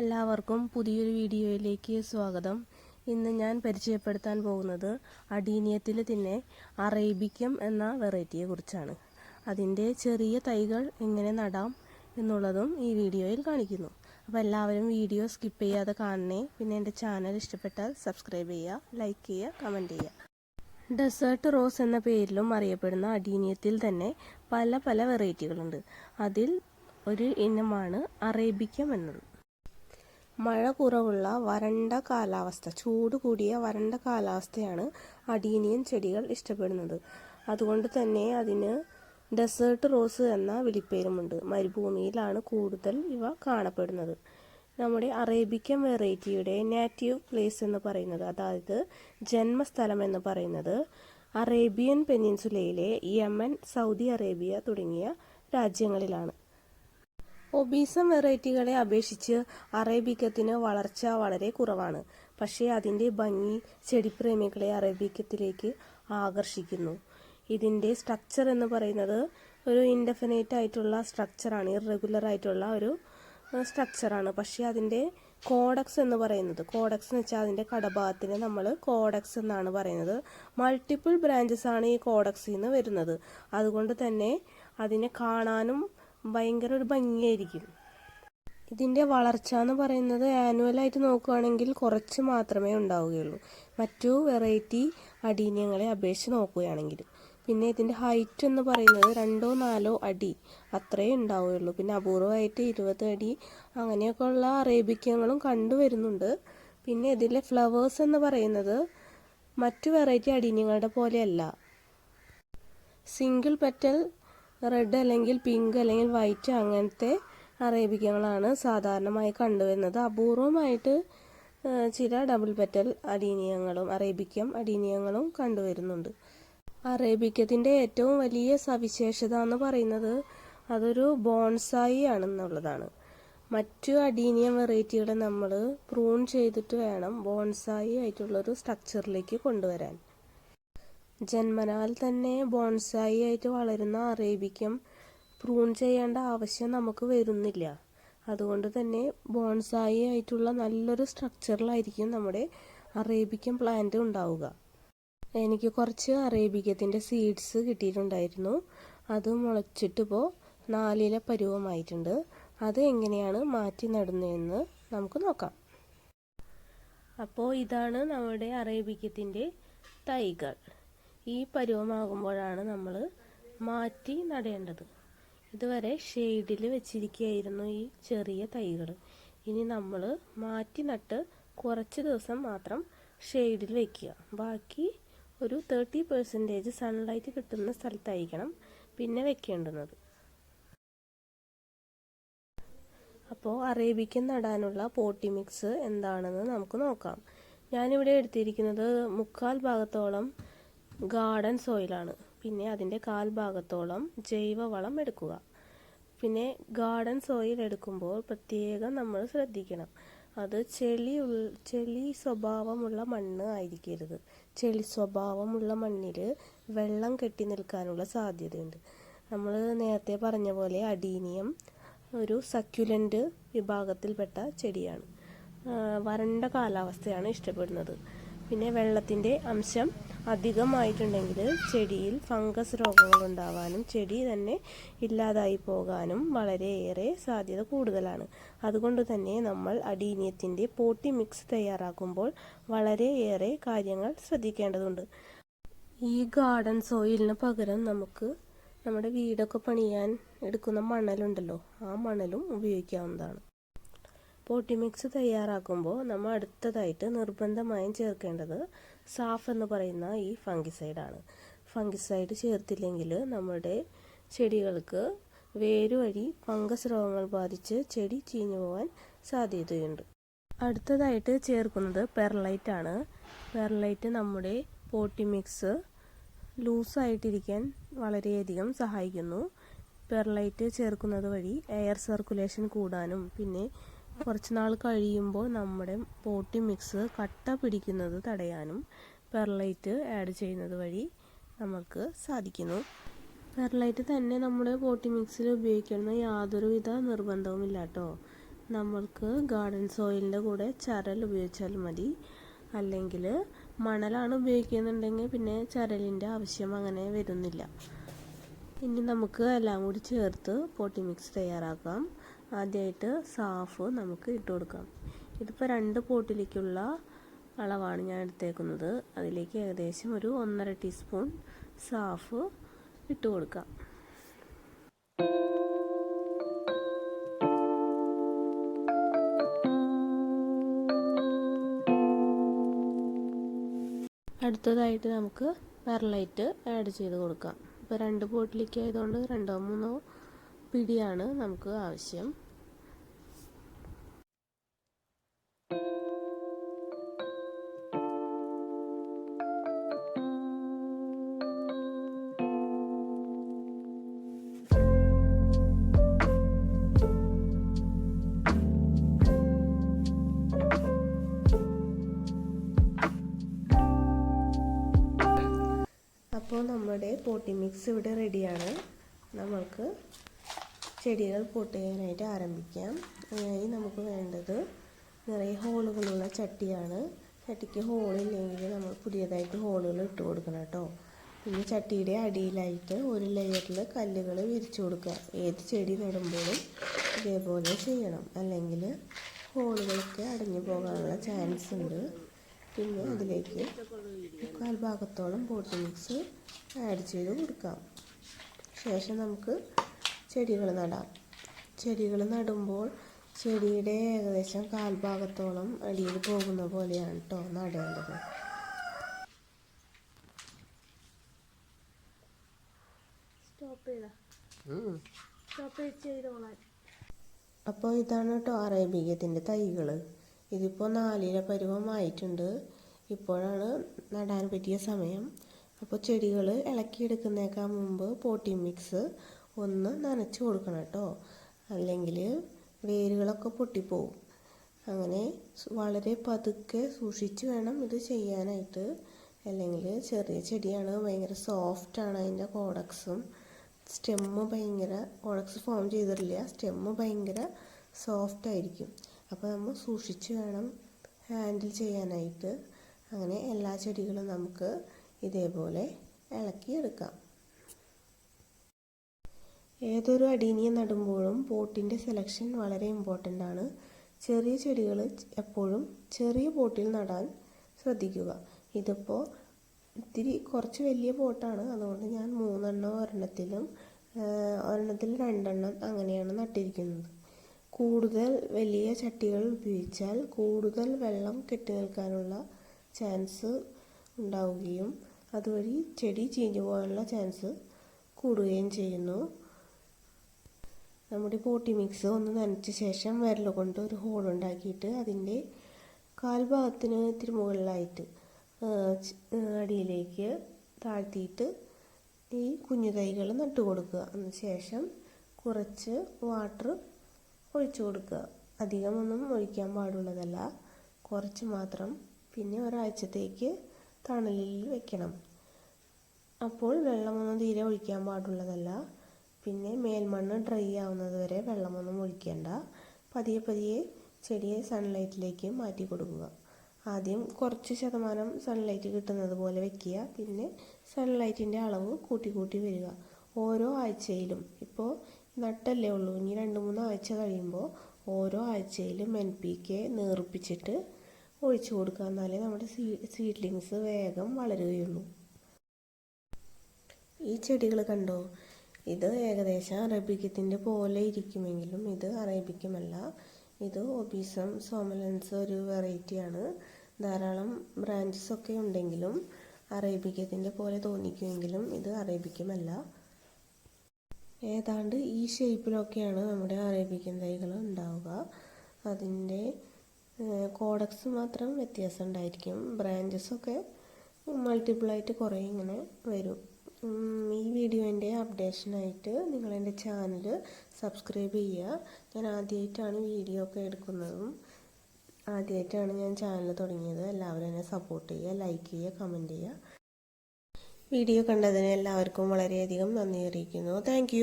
എല്ലാവർക്കും പുതിയൊരു വീഡിയോയിലേക്ക് സ്വാഗതം. ഇന്ന് ഞാൻ പരിചയപ്പെടുത്താൻ പോകുന്നത് അടീനിയത്തിൽ തന്നെ അറേബിക്കം എന്ന വെറൈറ്റിയെ കുറിച്ചാണ്. അതിന്റെ ചെറിയ തൈകൾ എങ്ങനെ നടാം എന്നുള്ളതും ഈ വീഡിയോയിൽ കാണിക്കുന്നു. അപ്പോൾ എല്ലാവരും വീഡിയോ സ്കിപ്പ് ചെയ്യാതെ കാണണേ. പിന്നെ എന്റെ ചാനൽ ഇഷ്ടപ്പെട്ടാൽ സബ്സ്ക്രൈബ് ചെയ്യുക ലൈക്ക് ചെയ്യുക കമന്റ് ചെയ്യുക. ഡെസേർട്ട് റോസ് എന്ന പേരിലും അറിയപ്പെടുന്ന അടീനിയത്തിൽ തന്നെ പല പല വെറൈറ്റികളുണ്ട്. അതിൽ ഒരു ഇനമാണ് അറേബിക്കം എന്നുള്ളത്. മഴ കുറവുള്ള വരണ്ട കാലാവസ്ഥ ചൂട് കൂടിയ വരണ്ട കാലാവസ്ഥയാണ് അടീനിയൻ ചെടികൾ ഇഷ്ടപ്പെടുന്നത്. അതുകൊണ്ട് തന്നെ അതിന് ഡെസേർട്ട് റോസ് എന്ന വിളിപ്പേരുമുണ്ട്. മരുഭൂമിയിലാണ് കൂടുതൽ ഇവ കാണപ്പെടുന്നത്. നമ്മുടെ അറേബിക്കൻ വെറൈറ്റിയുടെ നാറ്റീവ് പ്ലേസ് എന്ന് പറയുന്നത് അതായത് ജന്മസ്ഥലം എന്ന് പറയുന്നത് അറേബ്യൻ പെനിൻസുലയിലെ യമൻ സൗദി അറേബ്യ തുടങ്ങിയ രാജ്യങ്ങളിലാണ്. ഒബീസം വെറൈറ്റികളെ അപേക്ഷിച്ച് അറേബിക്കത്തിന് വളർച്ച വളരെ കുറവാണ്. പക്ഷേ അതിന്റെ ഭംഗി ചെടിപ്രേമികളെ അറേബിക്കത്തിലേക്ക് ആകർഷിക്കുന്നു. ഇതിന്റെ സ്ട്രക്ചർ എന്ന് പറയുന്നത് ഒരു ഇൻഡെഫിനേറ്റ് ആയിട്ടുള്ള സ്ട്രക്ചറാണ് ഇറഗുലർ ആയിട്ടുള്ള ഒരു സ്ട്രക്ചറാണ് പക്ഷേ അതിന്റെ കോഡക്സ് എന്ന് പറയുന്നത് കോഡക്സ് എന്ന് വെച്ചാൽ അതിന്റെ കടഭാഗത്തിന് നമ്മൾ കോഡക്സ് എന്നാണ് പറയുന്നത്. മൾട്ടിപ്പിൾ ബ്രാഞ്ചസ് ആണ് ഈ കോഡക്സിൽ നിന്ന് വരുന്നത്. അതുകൊണ്ട് തന്നെ അതിനെ കാണാനും ഭയങ്കര ഒരു ഭംഗിയായിരിക്കും. ഇതിന്റെ വളർച്ച എന്ന് പറയുന്നത് ആനുവലായിട്ട് നോക്കുകയാണെങ്കിൽ കുറച്ച് മാത്രമേ ഉണ്ടാവുകയുള്ളൂ. മറ്റു വെറൈറ്റി അടീനങ്ങളെ അപേക്ഷിച്ച് നോക്കുകയാണെങ്കിൽ. പിന്നെ ഇതിന്റെ ഹൈറ്റ് എന്ന് പറയുന്നത് രണ്ടോ നാലോ അടി അത്രയേ ഉണ്ടാവുകയുള്ളൂ. പിന്നെ അപൂർവമായിട്ട് ഇരുപത് അടി അങ്ങനെയൊക്കെ ഉള്ള അറേബിക്കങ്ങളും കണ്ടുവരുന്നുണ്ട് പിന്നെ ഇതിലെ ഫ്ലവേഴ്സ് എന്ന് പറയുന്നത് മറ്റു വെറൈറ്റി അടീനങ്ങളുടെ പോലെയല്ല. സിംഗിൾ പെറ്റൽ റെഡ് അല്ലെങ്കിൽ പിങ്ക് അല്ലെങ്കിൽ വൈറ്റ് അങ്ങനത്തെ അറേബിക്കങ്ങളാണ് സാധാരണമായി കണ്ടുവരുന്നത്. അപൂർവമായിട്ട് ചില ഡബിൾ പെറ്റൽ അടീനിയങ്ങളും അറേബിക്കം അടീനിയങ്ങളും കണ്ടുവരുന്നുണ്ട്. അറേബിക്കത്തിന്റെ ഏറ്റവും വലിയ സവിശേഷത എന്ന് പറയുന്നത് അതൊരു ബോൺസായി ആണെന്നുള്ളതാണ്. മറ്റു അടീനിയം വെറൈറ്റികളെ നമ്മൾ പ്രൂൺ ചെയ്തിട്ട് വേണം ബോൺസായി ആയിട്ടുള്ളൊരു സ്ട്രക്ചറിലേക്ക് കൊണ്ടുവരാൻ. ജന്മനാൽ തന്നെ ബോൺസായി ആയിട്ട് വളരുന്ന അറേബിക്കം പ്രൂൺ ചെയ്യേണ്ട ആവശ്യം നമുക്ക് വരുന്നില്ല. അതുകൊണ്ട് തന്നെ ബോൺസായി ആയിട്ടുള്ള നല്ലൊരു സ്ട്രക്ചറിലായിരിക്കും നമ്മുടെ അറേബിക്കം പ്ലാന്റ് ഉണ്ടാവുക. എനിക്ക് കുറച്ച് അറേബിക്കത്തിന്റെ സീഡ്സ് കിട്ടിയിട്ടുണ്ടായിരുന്നു. അത് മുളച്ചിട്ടിപ്പോൾ നാലില പരുവമായിട്ടുണ്ട്. അത് എങ്ങനെയാണ് മാറ്റി നടുന്നതെന്ന് നമുക്ക് നോക്കാം. അപ്പോൾ ഇതാണ് നമ്മുടെ അറേബിക്കത്തിന്റെ തൈകൾ. ഈ പരുവമാകുമ്പോഴാണ് നമ്മൾ മാറ്റി നടേണ്ടത്. ഇതുവരെ ഷെയ്ഡിൽ വെച്ചിരിക്കുകയായിരുന്നു ഈ ചെറിയ തൈകൾ. ഇനി നമ്മൾ മാറ്റി നട്ട് കുറച്ച് ദിവസം മാത്രം ഷെയ്ഡിൽ വെക്കുക. ബാക്കി ഒരു തേർട്ടി പെർസെന്റേജ് സൺലൈറ്റ് കിട്ടുന്ന സ്ഥലത്തായിരിക്കണം പിന്നെ വെക്കേണ്ടുന്നത്. അപ്പോൾ അറേബിക്കൻ നടാനുള്ള പോട്ടി മിക്സ് എന്താണെന്ന് നമുക്ക് നോക്കാം. ഞാനിവിടെ എടുത്തിരിക്കുന്നത് മുക്കാൽ ഭാഗത്തോളം ഗാർഡൻ സോയിലാണ്. പിന്നെ അതിന്റെ കാൽ ഭാഗത്തോളം ജൈവവളം എടുക്കുക. പിന്നെ ഗാർഡൻ സോയിൽ എടുക്കുമ്പോൾ പ്രത്യേകം നമ്മൾ ശ്രദ്ധിക്കണം. അത് ചെളി ചെളി സ്വഭാവമുള്ള മണ്ണ് ആയിരിക്കരുത്. ചെളി സ്വഭാവമുള്ള മണ്ണിൽ വെള്ളം കെട്ടി നിൽക്കാനുള്ള സാധ്യതയുണ്ട്. നമ്മൾ നേരത്തെ പറഞ്ഞ പോലെ അഡീനിയം ഒരു സക്യുലന്റ് വിഭാഗത്തിൽപ്പെട്ട ചെടിയാണ്. വരണ്ട കാലാവസ്ഥയാണ് ഇഷ്ടപ്പെടുന്നത്. പിന്നെ വെള്ളത്തിന്റെ അംശം അധികമായിട്ടുണ്ടെങ്കിൽ ചെടിയിൽ ഫംഗസ് രോഗങ്ങൾ ഉണ്ടാവാനും ചെടി തന്നെ ഇല്ലാതായി പോകാനും വളരെയേറെ സാധ്യത കൂടുതലാണ്. അതുകൊണ്ട് തന്നെ നമ്മൾ അടീനിയത്തിന്റെ പോട്ടി മിക്സ് തയ്യാറാക്കുമ്പോൾ വളരെയേറെ കാര്യങ്ങൾ ശ്രദ്ധിക്കേണ്ടതുണ്ട്. ഈ ഗാർഡൻ സോയിലിന് പകരം നമുക്ക് നമ്മുടെ വീടൊക്കെ പണിയാൻ എടുക്കുന്ന മണലുണ്ടല്ലോ ആ മണലും ഉപയോഗിക്കാവുന്നതാണ്. പോട്ടി മിക്സ് തയ്യാറാക്കുമ്പോൾ നമ്മൾ അടുത്തതായിട്ട് നിർബന്ധമായും ചേർക്കേണ്ടത് സാഫ് എന്ന് പറയുന്ന ഈ ഫംഗിസൈഡാണ്. ഫംഗിസൈഡ് ചേർത്തില്ലെങ്കിൽ നമ്മുടെ ചെടികൾക്ക് വേരുവഴി ഫംഗസ് രോഗങ്ങൾ ബാധിച്ച് ചെടി ചീഞ്ഞു പോകാൻ സാധ്യതയുണ്ട്. അടുത്തതായിട്ട് ചേർക്കുന്നത് പെർലൈറ്റ് ആണ്. പെർലൈറ്റ് നമ്മുടെ പോട്ടി മിക്സ് ലൂസായിട്ടിരിക്കാൻ വളരെയധികം സഹായിക്കുന്നു. പെർലൈറ്റ് ചേർക്കുന്നത് വഴി എയർ സർക്കുലേഷൻ കൂടാനും പിന്നെ കുറച്ച് നാൾ കഴിയുമ്പോൾ നമ്മുടെ പോട്ടി മിക്സ് കട്ട പിടിക്കുന്നത് തടയാനും പെർലൈറ്റ് ആഡ് ചെയ്യുന്നത് വഴി നമുക്ക് സാധിക്കുന്നു. പെർലൈറ്റ് തന്നെ നമ്മുടെ പോട്ടി മിക്സിൽ ഉപയോഗിക്കണം യാതൊരുവിധ നിർബന്ധവുമില്ല കേട്ടോ നമ്മൾക്ക് ഗാർഡൻ സോയിലിന്റെ കൂടെ ചരൽ ഉപയോഗിച്ചാൽ മതി. അല്ലെങ്കിൽ മണലാണ് ഉപയോഗിക്കുന്നുണ്ടെങ്കിൽ പിന്നെ ചരലിന്റെ ആവശ്യം അങ്ങനെ വരുന്നില്ല. ഇനി നമുക്ക് എല്ലാം കൂടി ചേർത്ത് പോട്ടി മിക്സ് തയ്യാറാക്കാം. ആദ്യമായിട്ട് സാഫ് നമുക്ക് ഇട്ട് കൊടുക്കാം. ഇതിപ്പോൾ രണ്ട് പോട്ടിലേക്കുള്ള അളവാണ് ഞാൻ എടുത്തേക്കുന്നത്. അതിലേക്ക് ഏകദേശം ഒരു ഒന്നര ടീസ്പൂൺ സാഫ് ഇട്ട് കൊടുക്കാം. അടുത്തതായിട്ട് നമുക്ക് പെർലൈറ്റ് ആഡ് ചെയ്ത് കൊടുക്കാം. ഇപ്പോൾ രണ്ട് ബോട്ടിലേക്ക് ആയതുകൊണ്ട് രണ്ടോ മൂന്നോ പിടിയാണ് നമുക്ക് ആവശ്യം. അപ്പോൾ നമ്മുടെ പോട്ടി മിക്സ് ഇവിടെ റെഡിയാണ് നമ്മൾക്ക് ചെടികൾ പൊട്ടിക്കാനായിട്ട് ആരംഭിക്കാം. അതിനായി നമുക്ക് വേണ്ടത് നിറയെ ഹോളുകളുള്ള ചട്ടിയാണ്. ചട്ടിക്ക് ഹോളില്ലെങ്കിൽ നമ്മൾ പുതിയതായിട്ട് ഹോളുകൾ ഇട്ട് കൊടുക്കണം കേട്ടോ. പിന്നെ ചട്ടിയുടെ അടിയിലായിട്ട് ഒരു ലെയറിൽ കല്ലുകൾ വിരിച്ചു കൊടുക്കുക. ഏത് ചെടി നടുമ്പോഴും ഇതേപോലെ ചെയ്യണം. അല്ലെങ്കിൽ ഹോളുകളൊക്കെ അടഞ്ഞു പോകാനുള്ള ചാൻസ് ഉണ്ട്. പിന്നെ അതിലേക്ക് മുക്കാൽ ഭാഗത്തോളം പോട്ടി മിക്സ് ആഡ് ചെയ്ത് കൊടുക്കാം. ശേഷം നമുക്ക് ചെടികൾ നടാം. ചെടികൾ നടുമ്പോൾ ചെടിയുടെ ഏകദേശം കാൽഭാഗത്തോളം അടിയിൽ പോകുന്ന പോലെയാണ് കേട്ടോ നടേണ്ടത്. അപ്പോൾ ഇതാണ് കേട്ടോ അറേബിയത്തിന്റെ തൈകൾ ഇതിപ്പോൾ നാലില പരുവമായിട്ടുണ്ട്. ഇപ്പോഴാണ് നടാൻ പറ്റിയ സമയം. അപ്പോൾ ചെടികൾ ഇളക്കിയെടുക്കുന്നേക്കാൾ മുമ്പ് പോട്ടി മിക്സ് ഒന്ന് നനച്ച് കൊടുക്കണം കേട്ടോ. അല്ലെങ്കിൽ വേരുകളൊക്കെ പൊട്ടിപ്പോവും. അങ്ങനെ വളരെ പതുക്കെ സൂക്ഷിച്ച് വേണം ഇത് ചെയ്യാനായിട്ട്. അല്ലെങ്കിൽ ചെറിയ ചെടിയാണ് ഭയങ്കര സോഫ്റ്റാണ് അതിന്റെ കോഡക്സും. സ്റ്റെമ്മ് ഭയങ്കര കോഡക്സ് ഫോം ചെയ്തിട്ടില്ല. സ്റ്റെമ്മ് ഭയങ്കര സോഫ്റ്റ് ആയിരിക്കും. അപ്പോൾ നമ്മൾ സൂക്ഷിച്ച് വേണം ഹാൻഡിൽ ചെയ്യാനായിട്ട്. അങ്ങനെ എല്ലാ ചെടികളും നമുക്ക് ഇതേപോലെ ഇളക്കിയെടുക്കാം. ഏതൊരു അടീനിയെ നടുമ്പോഴും പോട്ടിന്റെ സെലക്ഷൻ വളരെ ഇമ്പോർട്ടന്റ് ആണ്. ചെറിയ ചെടികൾ എപ്പോഴും ചെറിയ പോട്ടിൽ നടാൻ ശ്രദ്ധിക്കുക. ഇതിപ്പോൾ ഇത്തിരി കുറച്ച് വലിയ പോട്ടാണ് അതുകൊണ്ട് ഞാൻ മൂന്നെണ്ണം ഒരെണ്ണത്തിലും ഒരെണ്ണത്തിൽ രണ്ടെണ്ണം അങ്ങനെയാണ് നട്ടിരിക്കുന്നത്. കൂടുതൽ വലിയ ചട്ടികൾ ഉപയോഗിച്ചാൽ കൂടുതൽ വെള്ളം കെട്ടി നിൽക്കാനുള്ള ചാൻസ് ഉണ്ടാവുകയും അതുവഴി ചെടി ചീഞ്ഞു പോകാനുള്ള ചാൻസ് കൂടുകയും ചെയ്യുന്നു. നമ്മുടെ പോട്ടി മിക്സ് ഒന്ന് നനച്ച ശേഷം വിരൽ കൊണ്ട് ഒരു ഹോൾ ഉണ്ടാക്കിയിട്ട് അതിന്റെ കാൽഭാഗത്തിന് ഇത്തിരി മുകളിലായിട്ട് അടിയിലേക്ക് താഴ്ത്തിയിട്ട് ഈ കുഞ്ഞു തൈകൾ നട്ടു കൊടുക്കുക. അതിന് ശേഷം കുറച്ച് വാട്ടർ ഒഴിച്ചു കൊടുക്കുക. അധികമൊന്നും ഒഴിക്കാൻ പാടുള്ളതല്ല. കുറച്ച് മാത്രം പിന്നെ ഒരാഴ്ചത്തേക്ക് തണലിൽ വെക്കണം. അപ്പോൾ വെള്ളമൊന്നും തീരെ ഒഴിക്കാൻ പാടുള്ളതല്ല. പിന്നെ മേൽമണ്ണ് ഡ്രൈ ആവുന്നത് വരെ വെള്ളമൊന്നും ഒഴിക്കേണ്ട. പതിയെ പതിയെ ചെടിയെ സൺലൈറ്റിലേക്ക് മാറ്റി കൊടുക്കുക. ആദ്യം കുറച്ച് ശതമാനം സൺലൈറ്റ് കിട്ടുന്നത് പോലെ വെക്കുക. പിന്നെ സൺലൈറ്റിന്റെ അളവ് കൂട്ടി കൂട്ടി വരിക. ഓരോ ആഴ്ചയിലും ഇപ്പോൾ നട്ടല്ലേ ഉള്ളൂ. ഇനി രണ്ട് മൂന്ന് ആഴ്ച കഴിയുമ്പോൾ ഓരോ ആഴ്ചയിലും എൻ പി കെ നേർപ്പിച്ചിട്ട് ഒഴിച്ചു കൊടുക്കുക. എന്നാലേ നമ്മുടെ സീ സീഡ്ലിങ്സ് വേഗം വളരുകയുള്ളൂ. ഈ ചെടികൾ കണ്ടോ? ഇത് ഏകദേശം അറേബിക്കത്തിന്റെ പോലെ ഇരിക്കുമെങ്കിലും ഇത് അറേബിക്കമല്ല. ഇത് ഒബീസം സോമലൻസ് ഒരു വെറൈറ്റിയാണ് ധാരാളം ബ്രാഞ്ചസ് ഒക്കെ ഉണ്ടെങ്കിലും അറേബിക്കത്തിന്റെ പോലെ തോന്നിക്കുമെങ്കിലും ഇത് അറേബിക്കമല്ല. ഏതാണ്ട് ഈ ഷേപ്പിലൊക്കെയാണ് നമ്മുടെ അറേബിക്കൻ തൈകൾ ഉണ്ടാവുക. അതിന്റെ കോഡക്സ് മാത്രം വ്യത്യാസം ഉണ്ടായിരിക്കും. ബ്രാഞ്ചസൊക്കെ മൾട്ടിപ്പിളായിട്ട് കുറേ ഇങ്ങനെ വരും. ഈ വീഡിയോന്റെ അപ്ഡേഷനായിട്ട് നിങ്ങളെന്റെ ചാനൽ സബ്സ്ക്രൈബ് ചെയ്യുക. ഞാൻ ആദ്യമായിട്ടാണ് വീഡിയോ ഒക്കെ എടുക്കുന്നതും. ആദ്യമായിട്ടാണ് ഞാൻ ചാനൽ തുടങ്ങിയത്. എല്ലാവരും എന്നെ സപ്പോർട്ട് ചെയ്യുക ലൈക്ക് ചെയ്യുക കമന്റ് ചെയ്യുക. വീഡിയോ കണ്ടതിന് എല്ലാവർക്കും വളരെയധികം നന്ദി അറിയിക്കുന്നു. താങ്ക്